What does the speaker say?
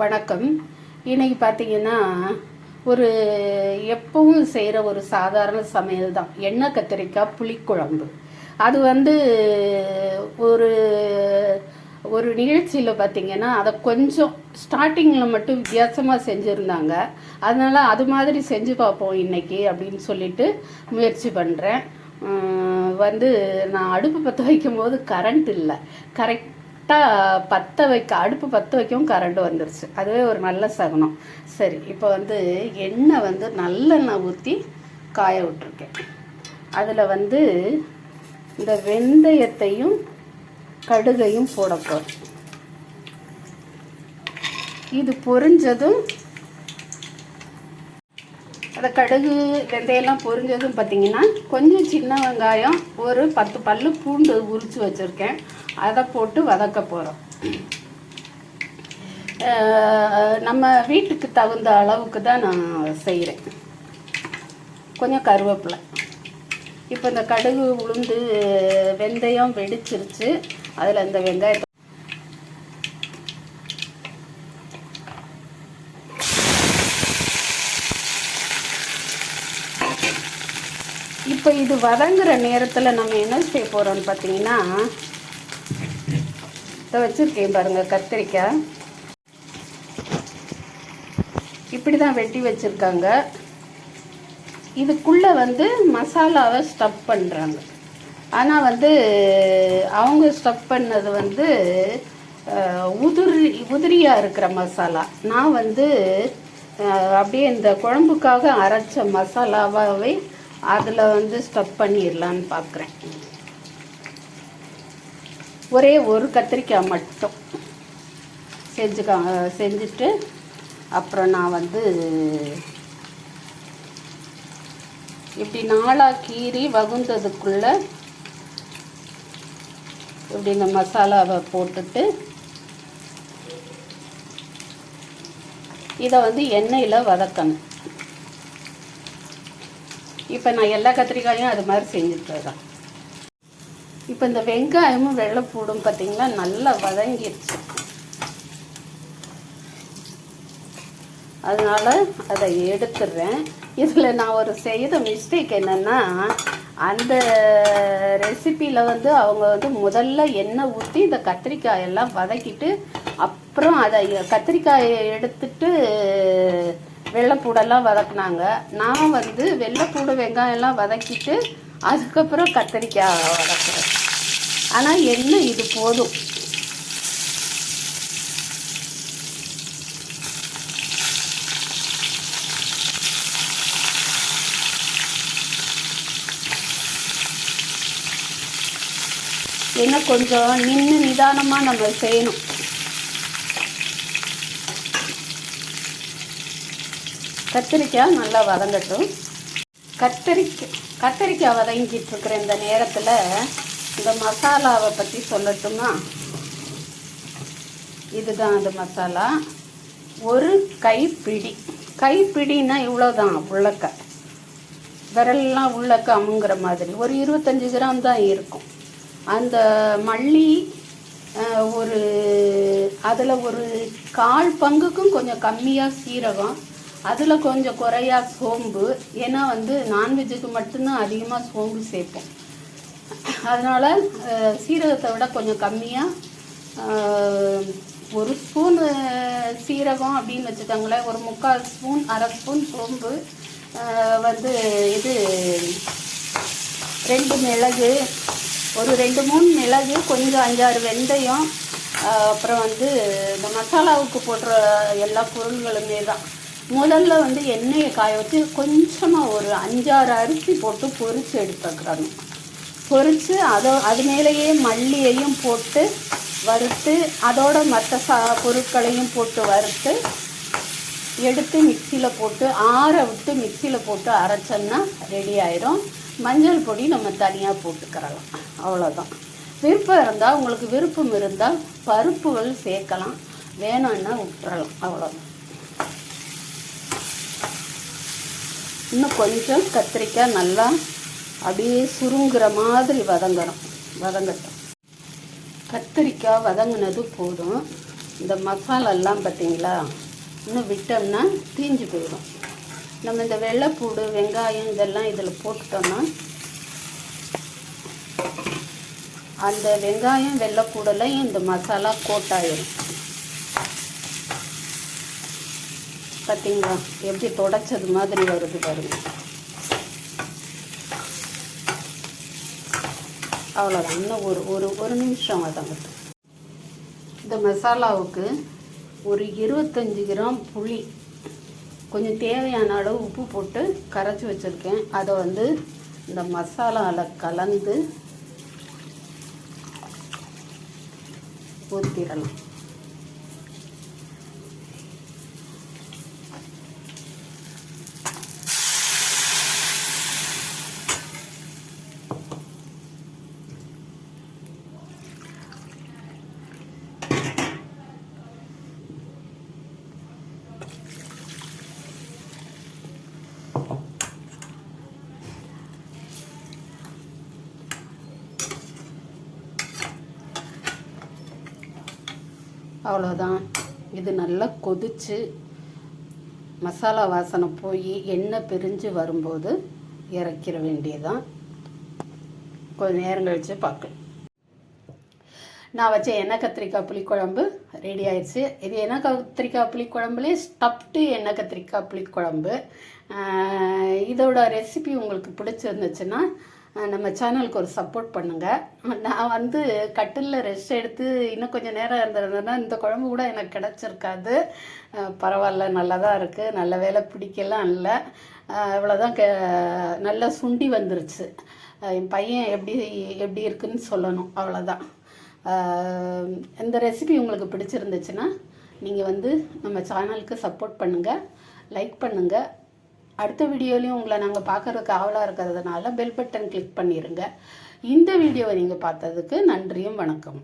வணக்கம். இன்னைக்கு பார்த்தீங்கன்னா ஒரு எப்பவும் செய்கிற ஒரு சாதாரண சமையல் தான் எண்ணெய் கத்திரிக்காய் புளிக்குழம்பு. அது வந்து ஒரு ஒரு நிகழ்ச்சியில் பார்த்தீங்கன்னா அதை கொஞ்சம் ஸ்டார்டிங்கில் மட்டும் வித்தியாசமாக செஞ்சுருந்தாங்க. அதனால் அது மாதிரி செஞ்சு பார்ப்போம் இன்னைக்கு அப்படின்னு சொல்லிட்டு முயற்சி பண்ணுறேன் வந்து நான் அடுப்பு பற்ற வைக்கும் போது கரண்ட் இல்லை. கரெக்ட் கரெக்டாக பற்ற வைக்க அடுப்பு பற்ற வைக்கவும் கரண்ட் வந்துருச்சு. அதுவே ஒரு நல்ல சகுனம். சரி இப்போ வந்து எண்ணெய் வந்து நல்லெண்ணெய் ஊற்றி காய விட்டுருக்கேன். அதில் வந்து இந்த வெந்தயத்தையும் கடுகையும் போட இது பொரிஞ்சதும் அந்த கடுகு வெந்தயம்லாம் பொரிஞ்சதும் பார்த்தீங்கன்னா கொஞ்சம் சின்ன வெங்காயம் ஒரு பத்து பல்லு பூண்டு உரித்து வச்சுருக்கேன். அதை போட்டு வதக்க போகிறோம் நம்ம வீட்டுக்கு தகுந்த அளவுக்கு தான் நான் செய்கிறேன் கொஞ்சம் கருவேப்பிலை. இப்போ இந்த கடுகு உளுந்து வெந்தயம் வெடிச்சிருச்சு. அதில் இந்த வெங்காயத்தை இப்போ இது வதங்குற நேரத்தில் நம்ம என்ன செய்ய போகிறோம்னு பார்த்தீங்கன்னா இதை வச்சுருக்கேன் பாருங்கள் கத்திரிக்காய். இப்படி தான் வெட்டி வச்சுருக்காங்க. இதுக்குள்ளே வந்து மசாலாவை ஸ்டப் பண்ணுறாங்க ஆனால் வந்து அவங்க ஸ்டப் பண்ணது வந்து உதிரி உதிரியாக இருக்கிற மசாலா. நான் வந்து அப்படியே இந்த குழம்புக்காக அரைச்ச மசாலாவாகவே அதில் வந்து ஸ்டப் பண்ணிடலான்னு பார்க்குறேன் ஒரே ஒரு கத்திரிக்காய் மட்டும். செஞ்சுக்கா செஞ்சுட்டு அப்புறம் நான் வந்து இப்படி நாளாக கீறி வகுந்ததுக்குள்ள இப்படி இந்த மசாலாவை போட்டுட்டு இதை வந்து எண்ணெயில் வதக்கணும். இப்போ நான் எல்லா கத்திரிக்காயும் அது மாதிரி செஞ்சுட்டு இப்போ இந்த வெங்காயமும் வெள்ளைப்பூடும் பார்த்தீங்களா நல்லா வதங்கிடுச்சு. அதனால் அதை எடுத்துடுறேன் இதில் நான் ஒரு செய்த மிஸ்டேக் என்னென்னா அந்த ரெசிப்பியில் வந்து அவங்க வந்து முதல்ல எண்ணெய் ஊற்றி இந்த கத்திரிக்காயெல்லாம் வதக்கிட்டு அப்புறம் அதை கத்திரிக்காயை எடுத்துட்டு வெள்ளைப்பூடெல்லாம் வதக்குனாங்க. நான் வந்து வெள்ளைப்பூடு வெங்காயம்லாம் வதக்கிட்டு அதுக்கப்புறம் கத்திரிக்காய் வதக்குறேன். ஆனால் எண்ணெய் இது போதும்? என்ன கொஞ்சம் நின்று நிதானமாக நம்ம செய்யணும். கத்திரிக்காய் நல்லா வதங்கட்டும். கத்திரிக்காய் கத்திரிக்காய் வதங்கிட்டு இருக்கிற இந்த நேரத்தில் இந்த மசாலாவை பற்றி சொல்லட்டுமா? இதுதான் அந்த மசாலா. ஒரு கைப்பிடி. கைப்பிடின்னா இவ்வளோதான் உள்ளக்க. விரல்லாம் உள்ளக்க அமுங்கிற மாதிரி. ஒரு இருபத்தஞ்சி கிராம் தான் இருக்கும். அந்த மல்லி ஒரு அதில் ஒரு கால் பங்குக்கும் கொஞ்சம் கம்மியாக சீரகம் அதில் கொஞ்சம் குறையா சோம்பு. ஏன்னா வந்து நான்வெஜ்ஜுக்கு மட்டும்தான் அதிகமாக சோம்பு சேர்ப்போம். அதனால் சீரகத்தை விட கொஞ்சம் கம்மியாக ஒரு ஸ்பூன் சீரகம் அப்படின்னு வச்சுட்டாங்களேன் ஒரு முக்கால் ஸ்பூன் அரை ஸ்பூன் சோம்பு வந்து இது ரெண்டு மிளகு ஒரு ரெண்டு மூணு மிளகு கொஞ்சம் அஞ்சாறு வெந்தயம் அப்புறம் வந்து இந்த மசாலாவுக்கு போடுற எல்லா பொருள்களுமே தான். முதல்ல வந்து எண்ணெயை காய வச்சு கொஞ்சமாக ஒரு அஞ்சாறு அரிசி போட்டு பொரிச்சு எடுத்துக்கிறாங்க பொரித்து அதோ அது மேலேயே மல்லியையும் போட்டு வறுத்து அதோட மற்ற சா பொருட்களையும் போட்டு வறுத்து எடுத்து மிக்சியில் போட்டு ஆற விட்டு மிக்சியில் போட்டு அரைச்சோம்னா ரெடி ஆயிரும். மஞ்சள் பொடி நம்ம தனியாக போட்டுக்கிறலாம். அவ்வளோதான் விருப்பம் இருந்தால் உங்களுக்கு விருப்பம் இருந்தால் பருப்புகள் சேர்க்கலாம். வேணும்னா விட்டுறலாம். அவ்வளோதான் இன்னும் கொஞ்சம் கத்திரிக்காய் நல்லா அப்படியே சுருங்குற மாதிரி வதங்கணும். வதங்கட்டும். கத்திரிக்காய் வதங்கினது போதும். இந்த மசாலாலாம் பார்த்தீங்களா? இன்னும் விட்டோம்னா தீஞ்சு போயிடும். நம்ம இந்த வெள்ளைப்பூடு வெங்காயம் இதெல்லாம் இதில் போட்டுட்டோம்னா அந்த வெங்காயம் வெள்ளைப்பூடெல்லாம் இந்த மசாலா கோட்டாயிடும் பார்த்தீங்களா? எப்படி தொடச்சது மாதிரி வருது பாருங்கள் அவ்வளோதான் இன்னும் ஒரு ஒரு ஒரு நிமிஷம் அதான் இந்த மசாலாவுக்கு ஒரு இருபத்தஞ்சி கிராம் புளி கொஞ்சம் தேவையான அளவு உப்பு போட்டு கரைச்சி வச்சுருக்கேன். அதை வந்து இந்த மசாலாவில் கலந்து ஊற்றிடலாம் அவ்வளோதான் இது நல்லா கொதிச்சு மசாலா வாசனை போய் எண்ணெய் பிரிஞ்சு வரும்போது இறக்கிற வேண்டியதான் கொஞ்சம் நேரம் கழித்து பார்க்கலாம். நான் வச்ச எண்ணெய் கத்திரிக்காய் புளிக்குழம்பு ரெடி ஆயிடுச்சு. இது எண்ணெய் கத்திரிக்காய் புளிக்குழம்புலேயே ஸ்டப்டு எண்ணெய் கத்திரிக்காய் புளிக்குழம்பு. இதோட ரெசிபி உங்களுக்கு பிடிச்சிருந்துச்சுன்னா நம்ம சேனலுக்கு ஒரு சப்போர்ட் பண்ணுங்கள் நான் வந்து கட்டிலில் ரெஸ்ட் எடுத்து இன்னும் கொஞ்சம் நேரம் இருந்திருந்தேன்னா இந்த குழம்பு கூட எனக்கு கிடச்சிருக்காது. பரவாயில்ல நல்லா தான் இருக்குது நல்ல வேலை பிடிக்கலாம் இல்லை. இவ்வளோதான் கே நல்லா சுண்டி வந்துருச்சு. என் பையன் எப்படி எப்படி இருக்குன்னு சொல்லணும். அவ்வளோதான் இந்த ரெசிபி உங்களுக்கு பிடிச்சிருந்துச்சுன்னா நீங்கள் வந்து நம்ம சேனலுக்கு சப்போர்ட் பண்ணுங்கள் லைக் பண்ணுங்கள் அடுத்த வீடியோலையும் உங்களை நாங்கள் பார்க்கறதுக்கு ஆவலாக இருக்கிறதுனால பெல் பட்டன் கிளிக் பண்ணிடுங்க இந்த வீடியோவை நீங்கள் பார்த்ததுக்கு நன்றியும் வணக்கம்.